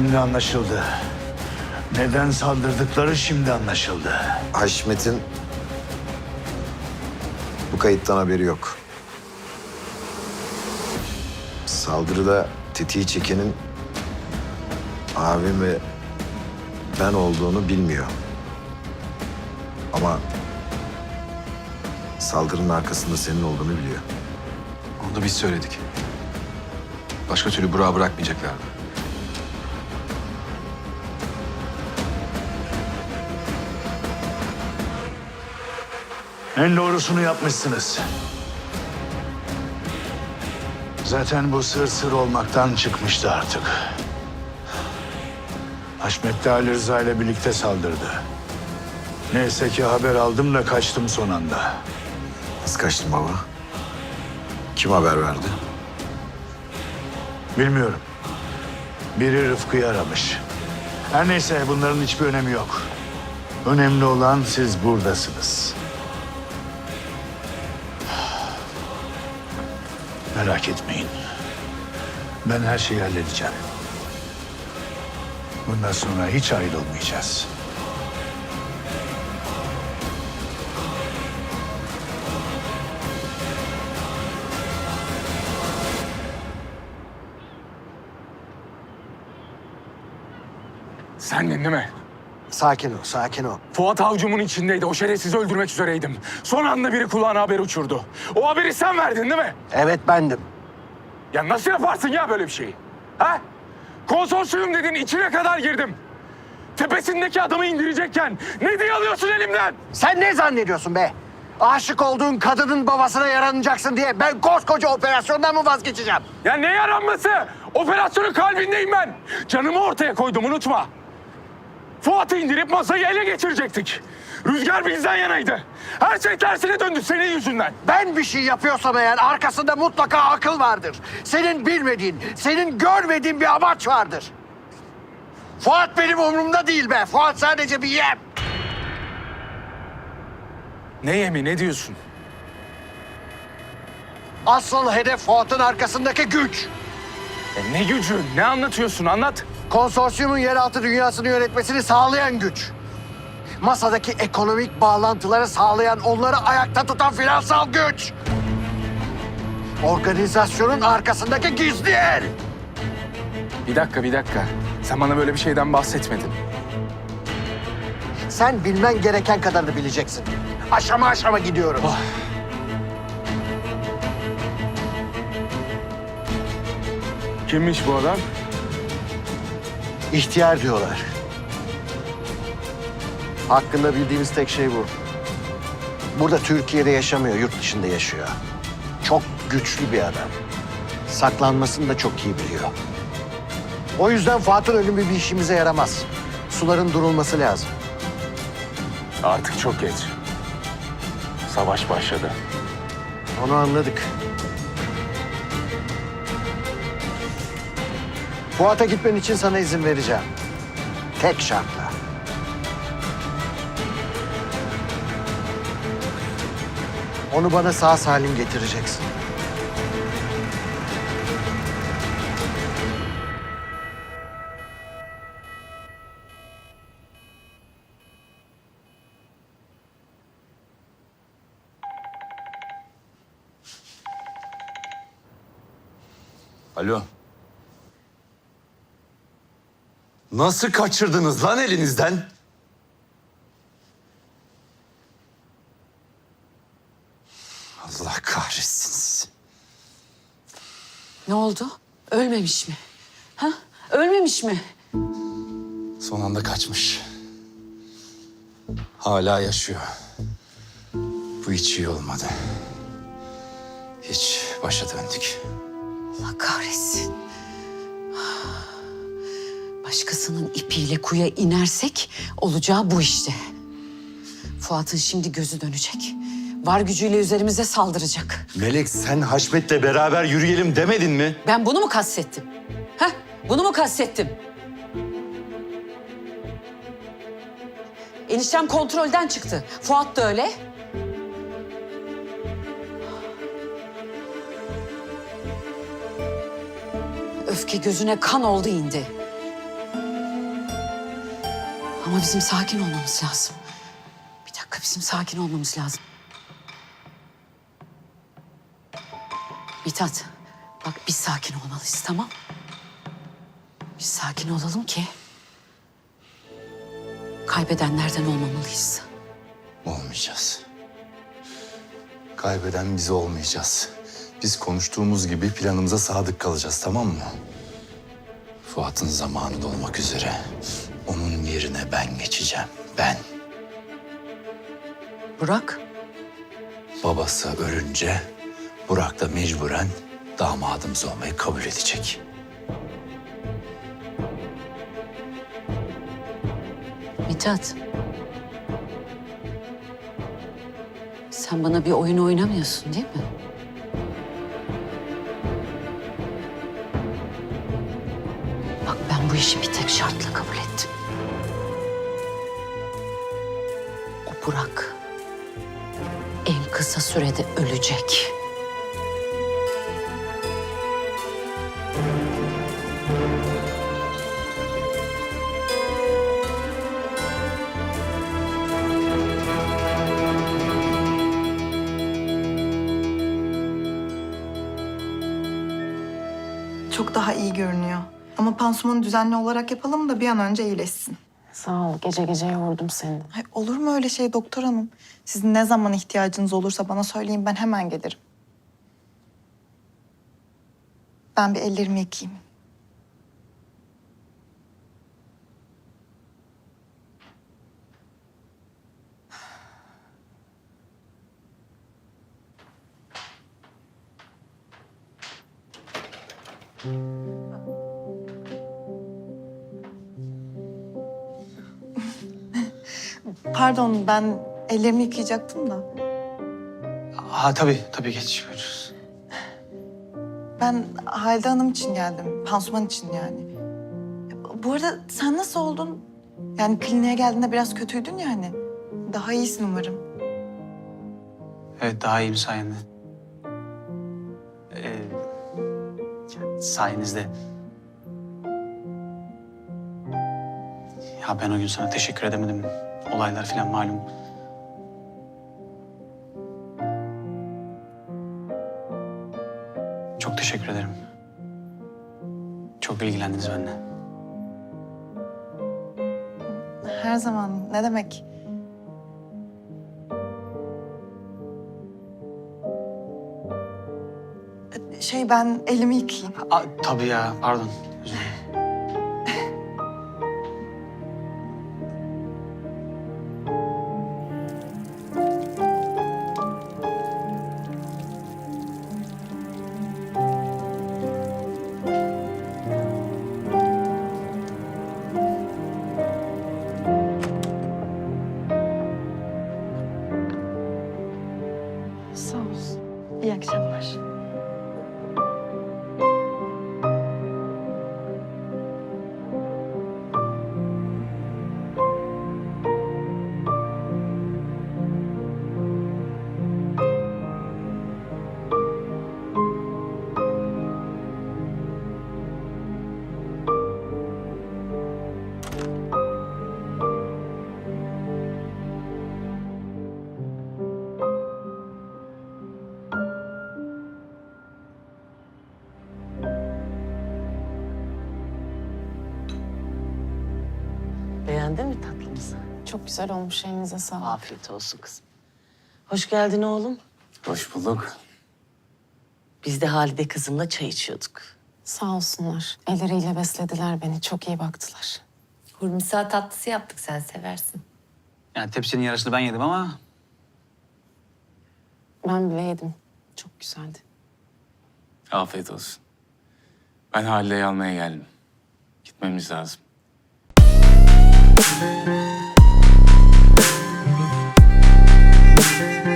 Şimdi anlaşıldı. Neden saldırdıkları şimdi anlaşıldı. Haşmet'in bu kayıttan haberi yok. Saldırıda tetiği çekenin abim ve ben olduğunu bilmiyor. Ama saldırının arkasında senin olduğunu biliyor. Onu da biz söyledik. Başka türlü Burak'ı bırakmayacaklardı. En doğrusunu yapmışsınız. Zaten bu sır sır olmaktan çıkmıştı artık. Haşmet de Ali Rıza ile birlikte saldırdı. Neyse ki haber aldım da kaçtım son anda. Nasıl kaçtın baba? Kim haber verdi? Bilmiyorum. Biri Rıfkı'yı aramış. Her neyse bunların hiçbir önemi yok. Önemli olan siz buradasınız. Merak etmeyin. Ben her şeyi halledeceğim. Bundan sonra hiç ayrılmayacağız. Sendin değil mi? Sakin ol, sakin ol. Fuat avcumun içindeydi. O şerefsizi öldürmek üzereydim. Son anda biri kulağına haber uçurdu. O haberi sen verdin değil mi? Evet bendim. Ya nasıl yaparsın ya böyle bir şeyi? Ha? Konsorsiyum dedin içine kadar girdim. Tepesindeki adamı indirecekken ne diye alıyorsun elimden? Sen ne zannediyorsun be? Aşık olduğun kadının babasına yaranacaksın diye ben koskoca operasyondan mı vazgeçeceğim? Ya ne yaranması? Operasyonun kalbindeyim ben. Canımı ortaya koydum unutma. Fuat'ı indirip masayı ele geçirecektik. Rüzgar bizden yanaydı. Her şey tersine döndü senin yüzünden. Ben bir şey yapıyorsam eğer arkasında mutlaka akıl vardır. Senin bilmediğin, senin görmediğin bir amaç vardır. Fuat benim umurumda değil be. Fuat sadece bir yem. Ne yemi ne diyorsun? Asıl hedef Fuat'ın arkasındaki güç. E ne gücü? Ne anlatıyorsun? Anlat. Konsorsiyumun yeraltı dünyasını yönetmesini sağlayan güç. Masadaki ekonomik bağlantıları sağlayan, onları ayakta tutan finansal güç. Organizasyonun arkasındaki gizli el. Bir dakika, bir dakika. Sen bana böyle bir şeyden bahsetmedin. Sen bilmen gereken kadarını bileceksin. Aşama aşama gidiyorum. Kimmiş bu adam? İhtiyar diyorlar. Hakkında bildiğimiz tek şey bu. Burada Türkiye'de yaşamıyor, yurt dışında yaşıyor. Çok güçlü bir adam. Saklanmasını da çok iyi biliyor. O yüzden Fuat'ın ölümü bir işimize yaramaz. Suların durulması lazım. Artık çok geç. Savaş başladı. Onu anladık. Fuat'a gitmen için sana izin vereceğim. Tek şartla. Onu bana sağ salim getireceksin. Alo. Nasıl kaçırdınız lan elinizden? Allah kahretsin sizi. Ne oldu? Ölmemiş mi? Ha? Ölmemiş mi? Son anda kaçmış. Hala yaşıyor. Bu hiç iyi olmadı. Hiç başa döndük. Allah kahretsin. Başkasının ipiyle kuya inersek olacağı bu işte. Fuat'ın şimdi gözü dönecek. Var gücüyle üzerimize saldıracak. Melek sen Haşmet'le beraber yürüyelim demedin mi? Ben bunu mu kastettim? Ha? Bunu mu kastettim? Eniştem kontrolden çıktı. Fuat da öyle. Öfke gözüne kan oldu indi. Bizim sakin olmamız lazım. Bir dakika bizim sakin olmamız lazım. Mithat bak biz sakin olmalıyız tamam? Biz sakin olalım ki kaybedenlerden olmamalıyız. Olmayacağız. Kaybeden biz olmayacağız. Biz konuştuğumuz gibi planımıza sadık kalacağız tamam mı? Fuat'ın zamanı dolmak üzere. Onun yerine ben geçeceğim. Ben. Burak Babası ölünce Burak da mecburen damadımız olmayı kabul edecek. Mithat. Sen bana bir oyun oynamıyorsun değil mi? Bak ben bu işi bir tek şartla kabul ettim. Burak en kısa sürede ölecek. Çok daha iyi görünüyor. Ama pansumanı düzenli olarak yapalım da bir an önce iyileşsin. Sağ ol. Gece gece yordum seni. Ay, olur mu öyle şey doktor hanım? Sizin ne zaman ihtiyacınız olursa bana söyleyin ben hemen gelirim. Ben bir ellerimi yıkayayım. Pardon ben ellerimi yıkayacaktım da. Ha tabii, tabii geç. buyur. Ben Halide Hanım için geldim. Pansuman için yani. Bu arada sen nasıl oldun? Yani kliniğe geldiğinde biraz kötüydün ya hani. Daha iyisin umarım. Evet, daha iyiyim sayende. Ee, sayenizde. Ya ben o gün sana teşekkür edemedim. Olaylar falan malum. Çok teşekkür ederim. Çok ilgilendiniz benimle. Her zaman ne demek? Şey ben elimi yıkayayım. Aa, tabii ya, pardon. Beğendin mi tatlımızı? Çok güzel olmuş. Elinize sağlık. Afiyet olsun kızım. Hoş geldin oğlum. Hoş bulduk. Biz de Halide kızımla çay içiyorduk. Sağ olsunlar. Elleriyle beslediler beni. Çok iyi baktılar. Hurmisa tatlısı yaptık sen seversin. Yani tepsinin yarısını ben yedim ama Ben bile yedim. Çok güzeldi. Afiyet olsun. Ben Halide'yi almaya geldim. Gitmemiz lazım. Thank you.